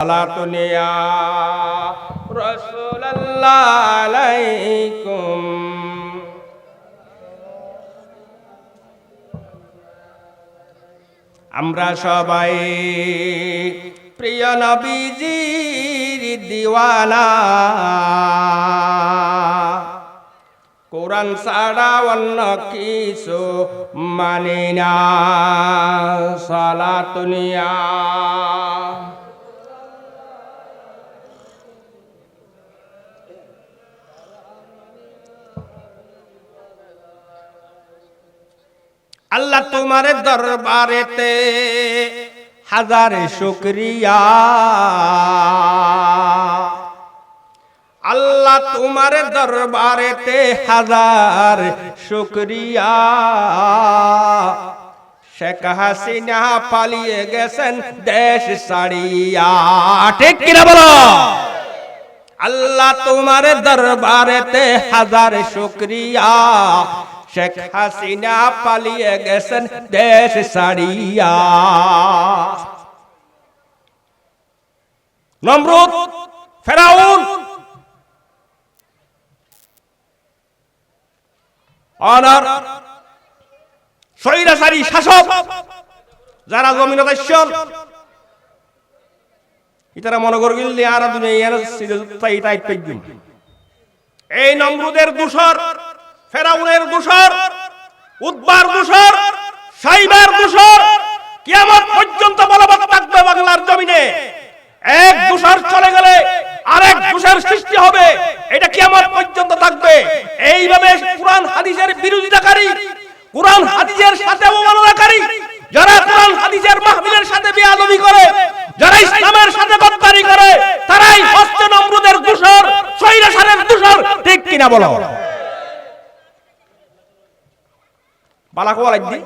সালাতুনিয়া আলাইকুম। আমরা সবাই প্রিয় নবীজির দিওয়ানা। কোরআন ছাড়া অন্য কিছু মানি না। সালাতুনিয়া আল্লাহ তোমার দরবারেতে হাজার শুক্রিয়া। আল্লাহ তোমার দরবারেতে হাজার শুক্রিয়া। শেখ হাসিনা পালিয়ে গেছেন দেশ সারিয়া ঠিক কিনা বলো? আল্লাহ তোমার দরবারেতে হাজার শুক্রিয়া। শেখ হাসিনা পালিয়ে গেছেন দেশ সারিয়া নমরুদ, ফেরাউন। অনার, স্বৈরাচারী শাসক, যারা জমিন ইতারা মনে করগিল আর পেগিম এই নমরুদের দূষর ফেরাউনের দূষর, উদ্বার দূষর, সাইবার দূষর, কিয়ামত পর্যন্ত বলবৎ থাকবে বাংলার জমিনে। এক দূষর চলে গেলে আরেক দূষর সৃষ্টি হবে, এটা কিয়ামত পর্যন্ত থাকবে। এইভাবে কোরআন হাদিসের বিরোধিতাকারী, কোরআন হাদিসের সাথে অবমাননাকারী, যারা কোরআন হাদিসের মাহফিলের সাথে বেয়াদবি করে, যারা ইসলামের সাথে গদ্দারি করে, তারাই হস্ত নমরুদের দূষর, সৈরাসারের দূষর, ঠিক কিনা বলো? বালা কোয়া লাগদি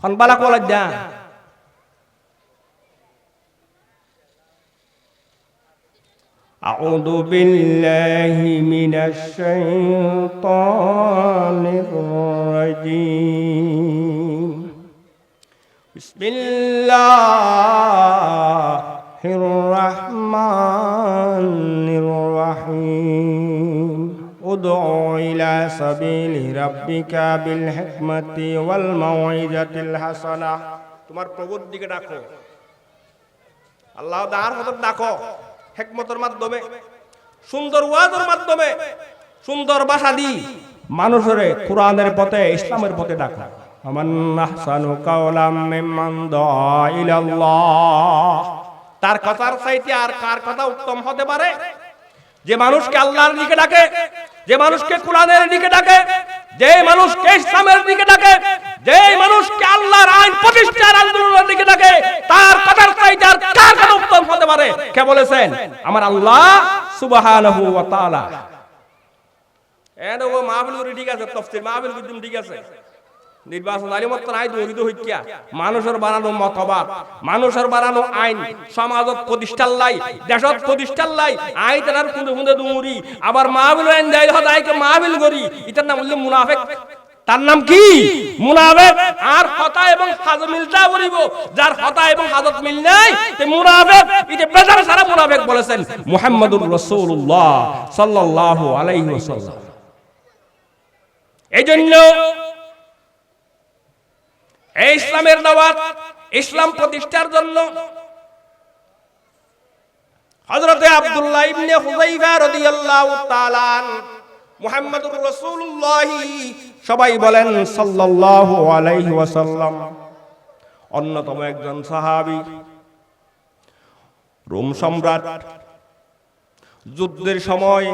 খন বালা কোয়া লাগদা أعوذ بالله من الشيطان الرجيم بسم الله ادع إلى سبيل ربك بالحكمة والموعظة الحسنة তোমার প্রভুর দিকে ডাকো আল্লাহ দাঁড় মতো ডাকো হেকমতের মাধ্যমে সুন্দর ওয়াজের মাধ্যমে সুন্দর ভাষা দি মানুষের কোরআনের পথে ইসলামের পথে ডাকা আমান আহসানু কাওলাম মিম্মান দাআ ইলাল্লাহ তার কথার চাইতে আর কার কথা উত্তম হতে পারে যে মানুষকে আল্লাহর দিকে ডাকে যে মানুষকে কোরআনের দিকে ডাকে, যে মানুষকে ইসলামের দিকে ডাকে, যে মানুষকে আল্লাহর আইন প্রতিষ্ঠার আন্দোলনের দিকে ডাকে, তার কথার চাইতে আর কার কথা উত্তম হতে পারে? কে বলেছেন? আমার আল্লাহ সুবহানাহু ওয়া তাআলা। এন ও ঠিক আছে তফসির মাহফিল ঠিক আছে। নির্বাচন আলী মত নাই দৌড়িত হইকিয়া মানুষের বানানো মতবাদ, মানুষের বানানো আইন, সমাজত প্রতিষ্ঠার লাই, দেশত প্রতিষ্ঠার লাই আই তার খুঁজে খুঁজে দৌড়ি। আবার মাহবিল আইন দেয় আইকে মাহবিল করি। এটার নাম হইলে মুনাফেক। তার নাম কি? মুনাফেক। আর হতা এবং হাজ মিলতা বলিব যার হতা এবং হাজত মিল নাই, তে মুনাফেক। এটা বেজার সারা মুনাফেক বলেছেন মুহাম্মদুর রাসূলুল্লাহ সাল্লাল্লাহু আলাইহি ওয়াসাল্লাম। এই জন্য এই ইসলামের দাওয়াত, ইসলাম প্রতিষ্ঠার জন্য হযরতে আব্দুল্লাহ ইবনে হুযাইফা রাদিয়াল্লাহু তাআলা মুহাম্মদুর রাসূলুল্লাহ সবাই বলেন সাল্লাল্লাহু আলাইহি ওয়াসাল্লাম। অন্যতম একজন সাহাবী, রোম সম্রাট। যুদ্ধের সময়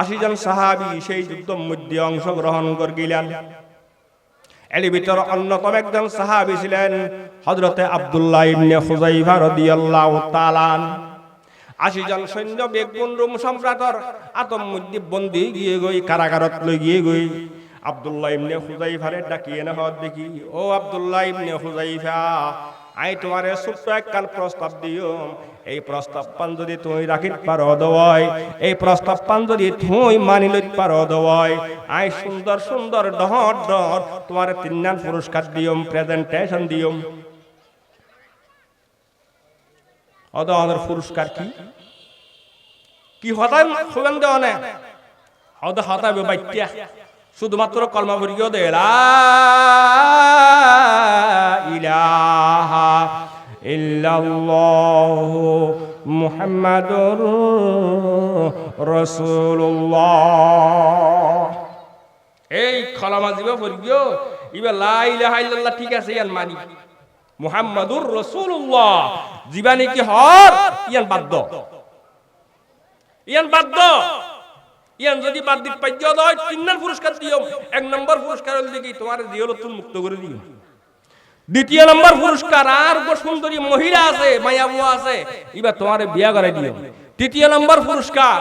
আশি জন সাহাবী সেই যুদ্ধের মধ্যে অংশগ্রহণ করিলেন এর ভিতর অন্যতম একজন সাহাবি ছিলেন হজরতে আব্দুল্লাহ ইবনে হুজাইফা রাদিয়াল্লাহু তাআলা আশি জন সৈন্য বেগুন রুম সম্রাটর আতম মুদ্দি বন্দি গিয়ে গই, কারাগারত লই গিয়ে গই। আব্দুল্লাহ ইবনে হুজাইফারে ডাকিয়ে না দেখি, ও আব্দুল্লাহ ইবনে হুযাইফা আই তোমারে ছোট্ট একখান প্রস্তাব দিও। এই প্রস্তাব পান যদি তুই রাখিত পারো দওয়াই এই প্রস্তাব পান যদি তুই মানি লইত পারো দওয়াই আই সুন্দর সুন্দর ডহর ডর তোমার তিন পুরস্কার দিও প্রেজেন্টেশন দিও। অদ আমাদের পুরস্কার কি? কি হতায় হবেন দেওয়া অদ বাইটিয়া শুধুমাত্র কলমা ভরিও দে লা ইলাহা ইল্লাল্লাহু মুহাম্মাদুর রাসূলুল্লাহ। এই খলামা দিবে ভরিও ইবে লা ইলাহা ঠিক আছে, ইয়ান মানি। মুহাম্মাদুর রাসূলুল্লাহ। জীবানি কি হর? ইয়ান বাদ্য ইয়ান বাদ্য ইয়ান যদি বাদ দিত পাইজ দয় পুরস্কার দিও। এক নম্বর পুরস্কার তোমার তুমি মুক্ত করে দিও। দ্বিতীয় নম্বর পুরস্কার, আর সুন্দরী মহিলা আছে আছে, এবার বিয়া করে দিও। তৃতীয় নম্বর পুরস্কার,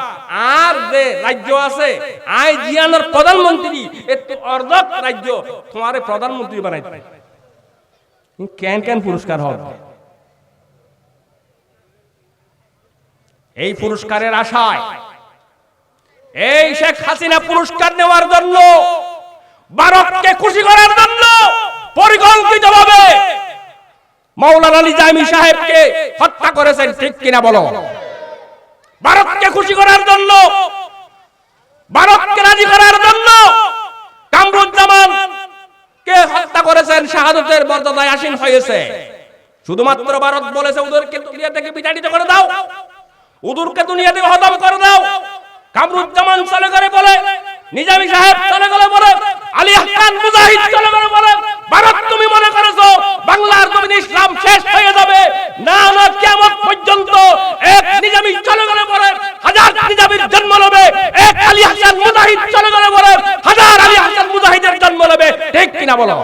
আর যে রাজ্য আছে, আই প্রধানমন্ত্রী, একটু অর্ধক রাজ্য তোমার প্রধানমন্ত্রী বানাই কেন কেন পুরস্কার হবে? এই পুরস্কারের আশায় এই শেখ হাসিনা পুরস্কার নেওয়ার জন্য ভারতকে খুশি করার জন্য পরিকল্পিতভাবে মৌলানা নিজামী সাহেবকে হত্যা করেছেন, ঠিক কিনা বলো? ভারতকে খুশি করার জন্য ভারতকে রাজি করার জন্য কামরুজ্জামান কে হত্যা করেছেন, শাহাদতের মর্যাদায় আসীন হয়েছে। শুধুমাত্র ভারত বলেছে ওদেরকে দুনিয়া থেকে বিতাড়িত করে দাও, উদুরকে দুনিয়া থেকে হতম করে দাও কামরুজ্জামান চলে করে বলে, নিজামী সাহেব চলে গেলে বলে, আলী হাসান মুজাহিদ চলে গেলে বলে ভারত তুমি মনে করেছ বাংলার জমিনে ইসলাম শেষ হয়ে যাবে? না না, কিয়ামত পর্যন্ত এক নিজামী চলে গেলে বলে, হাজার নিজামীর জন্ম নেবে। এক আলী হাসান মুজাহিদ চলে গেলে বলে, হাজার আলী হাসান মুজাহিদের জন্ম নেবে। ঠিক কিনা বলো?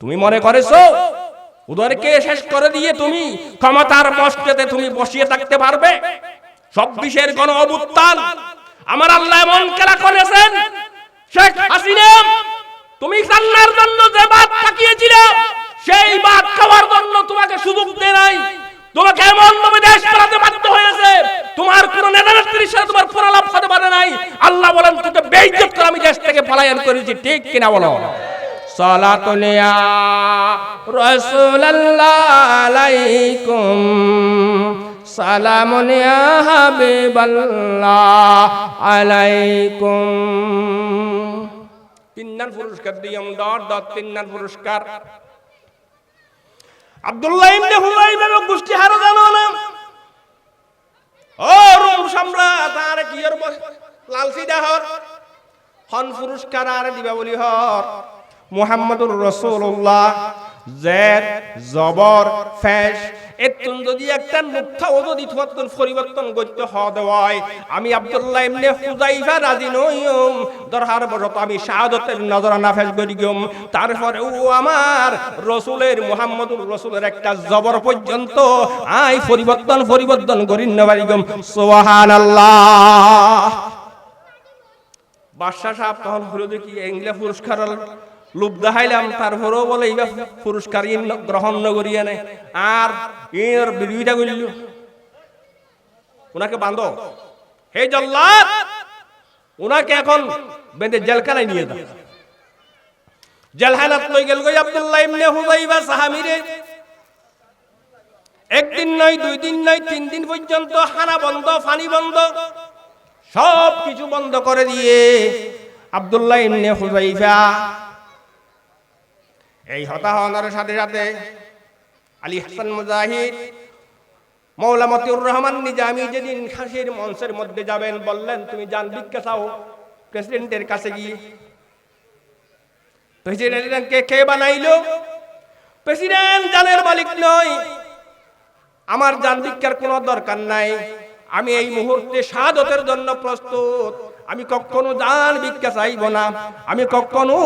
তুমি মনে করেছ? ওদেরকে শেষ করে দিয়ে তুমি ক্ষমতার মস্তেতে তুমি বসিয়ে থাকতে পারবে? চব্বিশের গণ অবুত্থান আমার আল্লাহ এমন খেলা করেছেন, শেখ হাসিনা, তুমি জান্নার জন্য যে বাদ তাকিয়েছিলে সেই বাদ খাওয়ার জন্য তোমাকে সুযোগ দেয় নাই। তোমাকে এমন ভাবে দেশ চালাতে বাধ্য হয়েছে, তোমার কোন নেতা নেত্রীর সাথে তোমার প্রলাপ হতে পারে নাই। আল্লাহ বলেন, তোকে বেইজ্জত করে আমি দেশ থেকে পলায়ন করেছি, ঠিক কিনা বলো? সালাতুলিয়া রাসূলুল্লাহ আলাইকুম। হাবিবাল্লাহ আলাইকুম। তিননার পুরস্কার দিয়ম দর দর তিননার পুরস্কার। আব্দুল্লাহ ইবনে হুলাইব এবং গোষ্ঠী হারো জানো না? ও রোম সম্রাট, আর কি এর লালসি দেহর। হন পুরস্কার আর দিবা বলি হর। মুহাম্মদুর রাসূলুল্লাহ জের জবর, ফেশ এতুন যদি একটা ও যদি পরিবর্তন করতে হয় আমি আব্দুল্লাহ ইবনে হুযাইফা রাজি নইম দরহার বরত আমি শাহাদতের করি তারপরে ও আমার রসুলের, মুহাম্মদুর রসুলের একটা জবর পর্যন্ত আই পরিবর্তন পরিবর্তন করি নবারি গম সুবহানাল্লাহ। বাদশাহ সাহেব তখন হলো দেখি এগুলা পুরস্কার লোভ দেখাইলাম তারপরেও বলে পুরস্কার গ্রহণ আর এর বিরোধিতা করিল ওনাকে হে জল্লাদ, ওনাকে এখন বেঁধে জেলখানায় নিয়ে দাও জেলখানাত একদিন নয়, দুই দিন নয়, তিন দিন পর্যন্ত বন্ধ, পানি বন্ধ সব কিছু বন্ধ করে দিয়ে আব্দুল্লাহ ইবনে হুযাইফা এই হতাহনার সাথে সাথে আলী হাসান মুজাহিদ, মৌলা মতিউর রহমান নিজামী যেদিন খাসির মঞ্চের মধ্যে যাবেন, বললেন, তুমি যান, ভিক্ষা চাও। প্রেসিডেন্টের কাছে গিয়ে প্রেসিডেন্টকে কে বানাইলো? প্রেসিডেন্ট জানের মালিক নয়। আমার জান ভিক্ষার কোনো দরকার নাই। আমি এই মুহূর্তে সাদতের জন্য প্রস্তুত। আমি কখনো জান ভিক্ষা চাইব না। আমি কখনো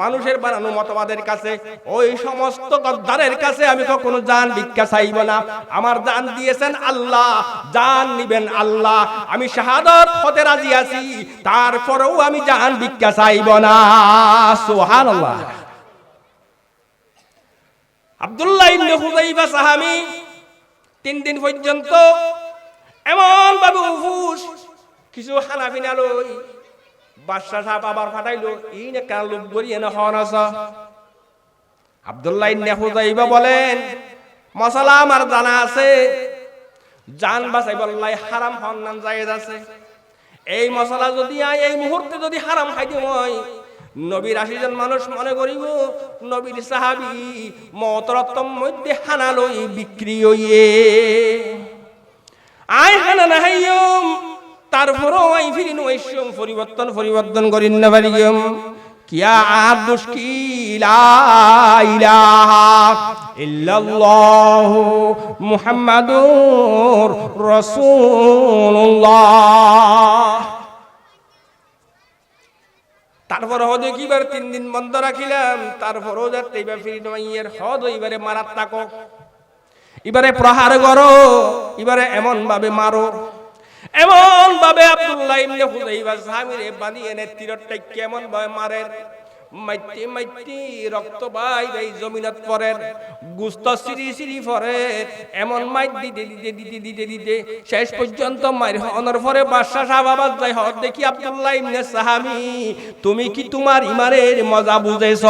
মানুষের বানানো মতবাদের কাছে, ওই সমস্ত গদ্দারের কাছে আমি কখনো জান ভিক্ষা চাইব না। আমার জান দিয়েছেন আল্লাহ, জান নিবেন আল্লাহ। আমি শাহাদত হতে রাজি আছি, তারপরেও আমি জান ভিক্ষা চাইব না। সুবহানাল্লাহ। আব্দুল্লাহ ইবনে হুযাইফা সাহাবী তিন দিন পর্যন্ত এমন ভাবে উফুস কিছু খানা পিনা লই বাদশাহ সাহেব আবার ফাটাইলো ই নে কান লোক গড়িয়ে না হন আব্দুল্লাহ ইবনে হুযাইফা বলেন মশলা আমার জানা আছে। জান বাঁচাই বললাই হারাম হন্নান জায়েজ আছে। এই মশলা যদি আয় এই মুহূর্তে যদি হারাম খাইতে হয় নবীর আশি জন মানুষ মনে করিব নবীর সাহাবি মতরত্তম মধ্যে হানালই বিক্রি হইয়ে। আই হানা না হাইয়ম তারপরও আই ফিরিন ঐশ্বম পরিবর্তন পরিবর্তন করিন না পারিয়ম কিয়া আর ইলাহা ইল্লাল্লাহু তারপর হদে কিবার তিন দিন বন্ধ রাখিলাম, তারপরও যাতে এবার ফিরি নমাইয়ের হদ এবারে মারাত তাকো এবারে প্রহার করো, এবারে এমন ভাবে মারো। এমন ভাবে আব্দুল্লাহ ইবনে হুযাইফা সাহাবীরে বানিয়ে নে তীরটা কেমন ভাবে মারেন? মাইতে মাইতে রক্ত বাই বাই জমিনত পড়েন, গুস্ত সিরি সিরি পরে এমন মাইট দিতে দিতে দিতে দিতে দিতে শেষ পর্যন্ত মার হওয়ার পরে বাদশা সাহেব আবার যাই হদ দেখি আব্দুল্লাহ ইবনে সাহাবি, তুমি কি তোমার ইমানের মজা বুঝেছ?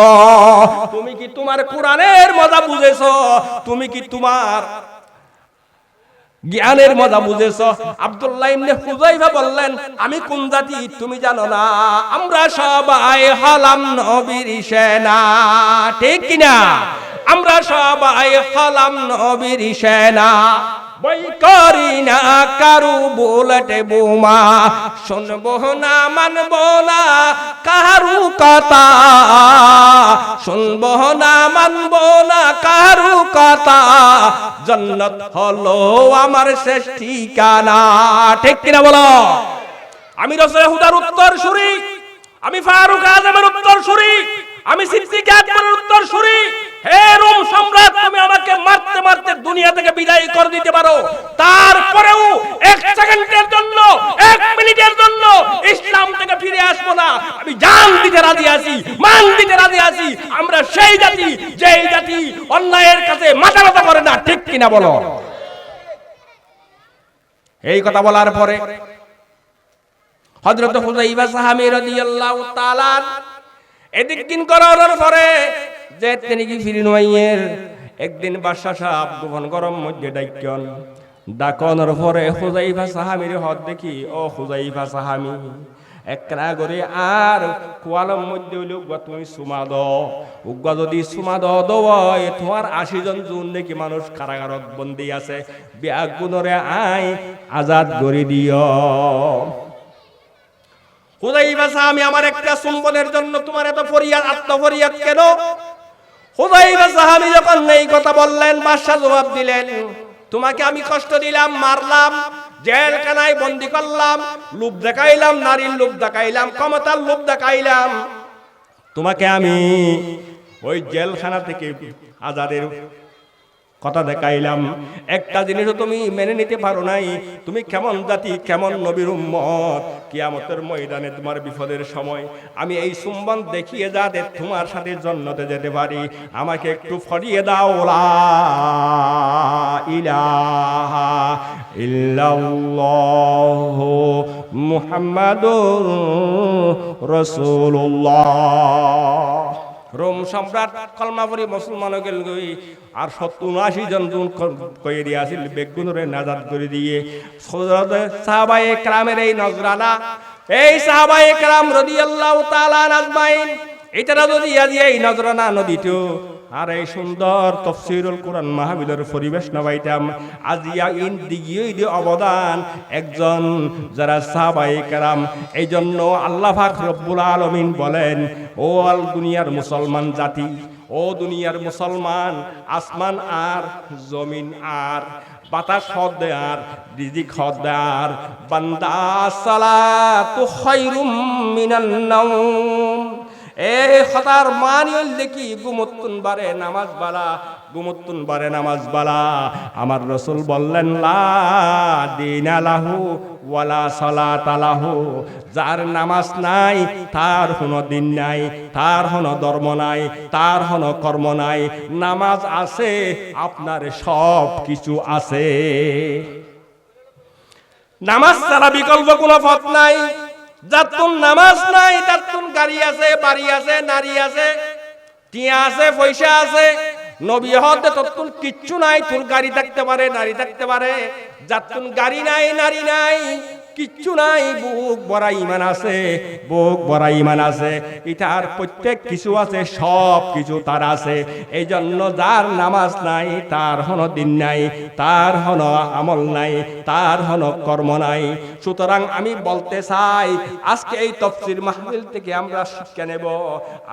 তুমি কি তোমার কোরআনের মজা বুঝেছ? তুমি কি তোমার জ্ঞানের মজা বুঝেছ। আব্দুল্লাহ ইবনে হুযাইফা বললেন, আমি কোন জাতি? তুমি জানো না। আমরা সবাই হলাম নবীর সেনা। ঠিক কিনা? আমরা সবাই হলাম নবীর সেনা। বই করি না কারু বুলেট বোমা। শুনব না, মানবো না কারু কথা। শুনব না, মানবো না কারু কথা। জন্নত হলো আমার শেষ ঠিকানা। ঠিক কিনা বলো? আমি রসুল হুদার উত্তর সুরি, আমি ফারুক আজমের উত্তর সুরি, আমি সিদ্দিক আকবরের উত্তর সুরি আমরা সেই জাতি, যেই জাতি অন্যায়ের কাছে মাথা ব্যথা করে না, ঠিক কিনা বলো? এই কথা বলার পরে হযরত হুযাইফা সাহাবী রাদিয়াল্লাহু তাআলা এদিক দিন করানোর পরে যে তিনি মাইয়ের একদিন বাদশা সাহেব গোপন গরম মধ্যে ডাকনের পরে হুযাইফা সাহাবীর হদ দেখি, ও হুযাইফা সাহাবী একরা করে আর কোয়ালম মধ্যে হইলে উগা তুমি সুমা দ উগা যদি সুমা দ তোমার আশি জন জুন দেখি মানুষ কারাগারত বন্দী আছে বিয়া গুণরে আই আজাদ করে দিও। হুদাইবা আমি আমার একটা সুম্বনের জন্য তোমার এত ফরিয়াদ, আত্মফরিয়াদ কেন? হুদাইবা সাহাবি যখন এই কথা বললেন, বাদশাহ জবাব দিলেন, তোমাকে আমি কষ্ট দিলাম, মারলাম, জেলখানায় বন্দি করলাম, লোভ দেখাইলাম, নারীর লোভ দেখাইলাম, ক্ষমতার লোভ দেখাইলাম। তোমাকে আমি ওই জেলখানা থেকে আজাদের কথা দেখাইলাম। একটা জিনিসও তুমি মেনে নিতে পারো নাই। তুমি কেমন জাতি, কেমন নবীর উম্মত? কিয়ামতের ময়দানে তোমার বিপদের সময়। আমি এই সুম্বন দেখিয়ে যাতে তোমার সাথে জন্নতে যেতে পারি, আমাকে একটু ফরিয়ে দাও। ইলাহা ইল্লাল্লাহু মুহাম্মাদুর রাসূলুল্লাহ। রোম সম্রাট কলমাপুরি মুসলমান গেল গই। আর সত্তর উনআশি জন কয়ে দিয়ে আসিল, বেগুনরে নাজাদ করে দিয়ে। সাহাবাই একরামের এই নজরানা, এই সাহাবাই একরাম আল্লাহ তালা নাজমাইন এটা যদি আজি এই নজরানা নদীটো আর এই সুন্দর তফসিরুল কোরআন মাহবিলের পরিবেশ নবাইতাম আজিয়া ইন দিগিয়ে দি অবদান একজন যারা সাহাবাই কারাম। এই জন্য আল্লাহ পাক রব্বুল আলমিন বলেন, ও আল দুনিয়ার মুসলমান জাতি, ও দুনিয়ার মুসলমান, আসমান আর জমিন আর, বাতাস হদ দে আর রিজিক হদ দে আর বান্দা সালাতু খায়রুম মিনান নাওম। এ হতার মানি হইলে কি গুমত্তুন বারে নামাজ বালা? গুমত্তুন বারে নামাজ বালা। আমার রসুল বললেন, লা দিনা লাহু ওয়ালা সালাত আলাহু যার নামাজ নাই, তার কোনো দিন নাই, তার কোনো ধর্ম নাই, তার কোনো কর্ম নাই। নামাজ আছে, আপনার সব কিছু আছে। নামাজ ছাড়া বিকল্প কোনো পথ নাই। যার তুন নামাজ নাই তাতুন গাড়ি আছে, বাড়ি আছে, নারী আছে, টিয়া আছে, পয়সা আছে। নবী হতে তত্তুন কিচ্ছু নাই, তোর গাড়ি থাকতে পারে, নারী থাকতে পারে। যাতুন গাড়ি নাই, নারী নাই। কিচ্ছু নাই, বুক বড়া ইমান আছে, বুক বড়া ইমান আছে। ইটার প্রত্যেক কিছু আছে, সব কিছু তার আছে। এই জন্য যার নামাজ নাই, তার হন দিন নাই, তার হন আমল নাই, তার হন কর্ম নাই। সুতরাং আমি বলতে চাই, আজকে এই তফসির মাহফিল থেকে আমরা শিক্ষা নেব,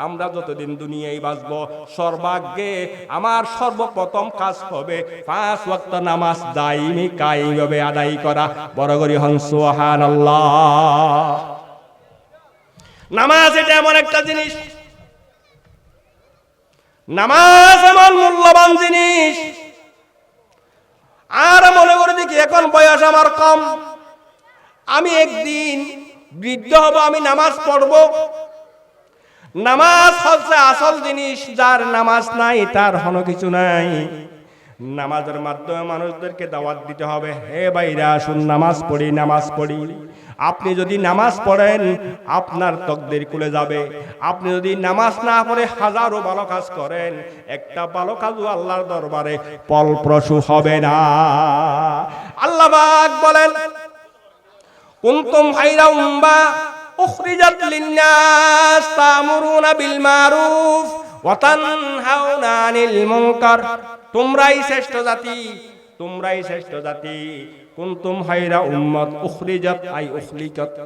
আমরা যতদিন দুনিয়ায় বাঁচব, সর্বাগ্যে আমার সর্বপ্রথম কাজ হবে পাঁচ ওয়াক্ত নামাজ দাইমি কাইভাবে আদায় করা। বড় করি হংস নামাজ এটা এমন একটা জিনিস। নামাজ এমন মূল্যবান জিনিস। আর মনে করে দেখি, এখন বয়স আমার কম। আমি একদিন বৃদ্ধ হব, আমি নামাজ পড়ব। নামাজ হচ্ছে আসল জিনিস, যার নামাজ নাই, তার হনো কিছু নাই। নামাজের মাধ্যমে মানুষদেরকে দাওয়াত দিতে হবে। হে ভাইরা, আসুন নামাজ পড়ি নামাজ পড়ি। আপনি যদি নামাজ পড়েন, আপনার তকদের কুলে যাবে। আপনি যদি নামাজ না পড়ে হাজারো ভালো কাজ করেন, একটা ভালো কাজও আল্লাহর দরবারে ফলপ্রসূ হবে না। আল্লাহ বলেন, কুনতুম খাইরা উম্মা উখরিজাত লিন-নাস, তা'মুরুনা বিল মারুফ। তোমরাই শ্রেষ্ঠ জাতি, তোমরাই শ্রেষ্ঠ জাতি। খাইরা উম্মাত আই উখলিকাত।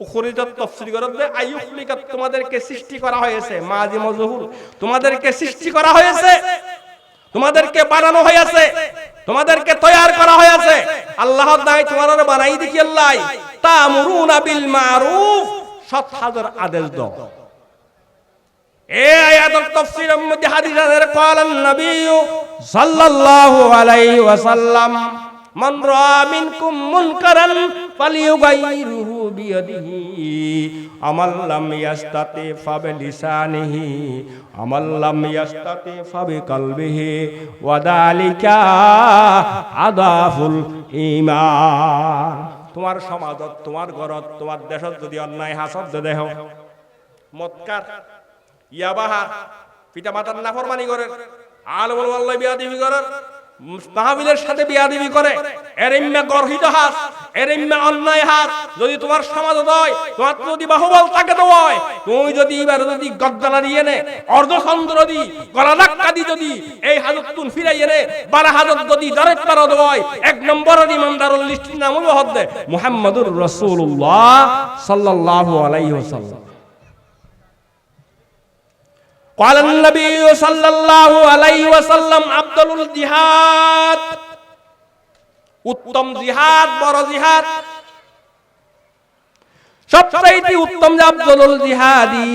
উখরিজাত তাফসীর করে যে আই তোমাদেরকে সৃষ্টি করা হয়েছে মাজি মজহুর তোমাদেরকে সৃষ্টি করা হয়েছে, তোমাদেরকে বানানো হয়েছে, তোমাদেরকে তৈয়ার করা হয়েছে। আল্লাহ দাই তোমার বানাই দেখি আল্লাহ। তামুরুনা বিল মারুফ। সৎ হাজার আদেশ দাও। এ আয়াতের তাফসীরের মধ্যে হাদিস আছে ক্বালান নবী সাল্লাল্লাহু আলাইহি ওয়াসাল্লাম, মান রা মিনকুম মুনকারান ফালইউগাইরহু বিয়াদিহি, আমাল লাম ইয়াস্তাতি ফাবলিসানিহি আমাল লাম ইয়াস্তাতি ফাবিকালবিহি ওয়া দালিকা আদাফুল ঈমান। তোমার সমাজত, তোমার ঘরত, তোমার দেশত যদি অন্যায় হাসত দেহ, মৎকার। ইয়াবাহার পিতা মাতার নাফরমানি করে আলমুল আল্লাহ বিয়াদিবি করে সাথে করে। গর্হিত হাস অন্যায় হাস। যদি তোমার সমাজ হয়, তোমার যদি বাহুবল থাকে তো হয়, তুমি যদি এবার যদি দিয়ে নে, অর্ধচন্দ্র দি গলা ধাক্কা দি যদি, এই হাজত তুন হাজত যদি হয়, এক ইমানদারুল লিস্ট নাম হদ্দে মুহাম্মাদুর قال النبي صلى الله عليه وسلم أفضل الجهاد উত্তম জিহাদ বড় জিহাদ সবচাইতে উত্তম যে আফজলুল জিহাদি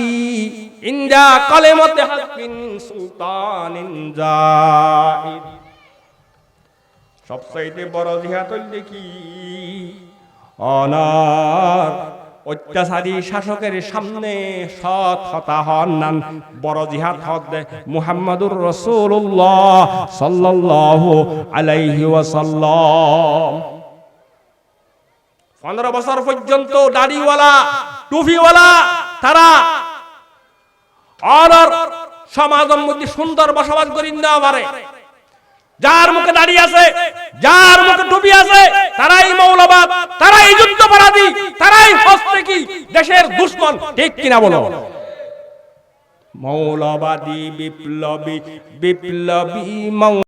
ইনজা কালেমতে হাকিন সুলতানিন জাহিদ সবচাইতে বড় জিহাদ হইলে কি অনার অত্যাচারী শাসকের সামনে সৎ হতা হন। নান বড় জিহাদ হদ মুহাম্মাদুর রাসূলুল্লাহ সাল্লাল্লাহু আলাইহি ওয়াসাল্লাম। পনেরো বছর পর্যন্ত দাড়িওয়ালা, টুপিওয়ালা, তারা সমাজের মধ্যে সুন্দর বসবাস করি না পারে। যার মুখে দাঁড়িয়ে আছে, যার মুখে টুপি আছে, তারাই মৌলবাদ, তারাই যুদ্ধপরাধী, তারাই হস্তে কি দেশের দুশ্মন, ঠিক কিনা বলো? মৌলবাদী, বিপ্লবী বিপ্লবী মৌ